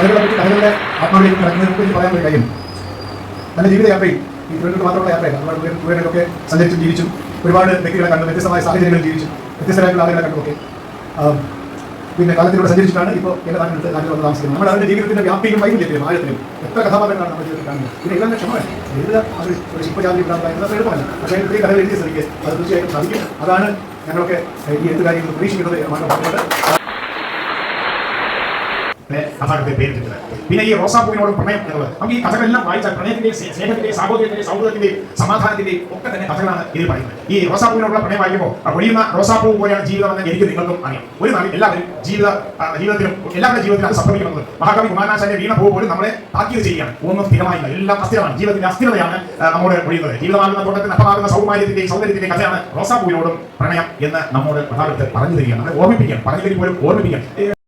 കഥകളെ പറ്റി കഥകളുടെ ആത്മാവിലേക്ക് കിടക്കുന്നതിനെ പറയാൻ ഒരു നല്ല തന്റെ ജീവിതയാത്രയിൽ ഈ തിരുവനന്തപുരത്ത് മാത്രമുള്ള യാത്രയല്ല. ഒരുപാട് ദൂരെ- ദൂരങ്ങളിലൊക്കെ സഞ്ചരിച്ചും ജീവിച്ചും ഒരുപാട് വ്യക്തികളെ കണ്ടു വ്യത്യസ്തമായ സാഹചര്യങ്ങളിൽ ജീവിച്ചു വ്യത്യസ്തരായിട്ടുള്ള ആളുകളെ കണ്ടുമൊക്കെ. പിന്നെ കാലത്തിലൂടെ സഞ്ചരിച്ചിട്ടാണ് ഇപ്പോൾ എന്റെ നാട്ടിൽ നാട്ടിൽ വന്ന് താമസിക്കുന്നത്. നമ്മുടെ അവരുടെ ജീവിതത്തിന്റെ വ്യാപ്തിയും വൈവിധ്യത്തിലും ആഴത്തിലും എത്ര കഥാപാത്രങ്ങളാണ് നമ്മുടെ ജീവിതത്തിൽ കാണുന്നത്. പിന്നെ എല്ലാം ക്ഷമമാണ് എഴുതുക അവർ ഒരു ശില്പജാതി ഉണ്ടാകുന്നത് അത്ര എളുപ്പമല്ല പക്ഷേ ഇത്രയും കഥകൾ എഴുതിയ സ്ഥിതിക്ക് അത് തീർച്ചയായിട്ടും സാധിക്കും. അതാണ് ഞങ്ങളൊക്കെ ഈ എഴുത്തുകാരികൾ പ്രതീക്ഷിക്കുന്നത്. എന്നാണ് പറഞ്ഞത് കഥാകൃത്തെ പേരിട്ടിട്ട് പിന്നെ ഈ റോസാപ്പൂവിനോടും പ്രണയം എന്നുള്ളത് നമുക്ക് ഈ കഥകളെല്ലാം വായിച്ചാൽ പ്രണയത്തിന്റെ സ്നേഹത്തിന്റെ സാഹോദര്യത്തിന്റെ സൗഹൃദത്തിന്റെ സമാധാനത്തിന്റെ ഒക്കെ തന്നെ കഥകളാണ് ഇതിൽ പറയുന്നത്. ഈ റോസാപ്പൂവിനോടുള്ള പ്രണയം വായിക്കുമ്പോൾ ഒഴിയുന്ന റോസാപ്പൂ പോലെയാണ് ജീവിതം എന്ന് എനിക്ക് നിങ്ങൾക്കും അറിയാം. ഒരു നാളിൽ എല്ലാവരും ജീവിത ജീവിതത്തിലും എല്ലാവരുടെ ജീവിതത്തിലും സംഭവിക്കുന്നത് മഹാകവി കുമാരനാശാന്റെ വീണ പൂ പോലും നമ്മളെ താക്കീത് ചെയ്യുകയാണ്. ഒന്നും സ്ഥിരമായില്ല. എല്ലാം അസ്ഥിരമാണ്. ജീവിതത്തിന്റെ അസ്ഥിരതയാണ് നമ്മുടെ ഒഴിയുന്നത് ജീവിതമാകുന്ന തോട്ടത്തിൽ അപ്പമാകുന്ന സൗമാര്യത്തിന്റെയും സൗന്ദര്യത്തിന്റെയും കഥയാണ് റോസാപ്പൂവിനോടും പ്രണയം എന്ന് നമ്മോട് പ്രധാനത്തെ പറഞ്ഞു തരികയാണ് അത് പറഞ്ഞു പറഞ്ഞില്ലെങ്കിൽ പോലും ഓർമ്മിപ്പിക്കുകയാണ്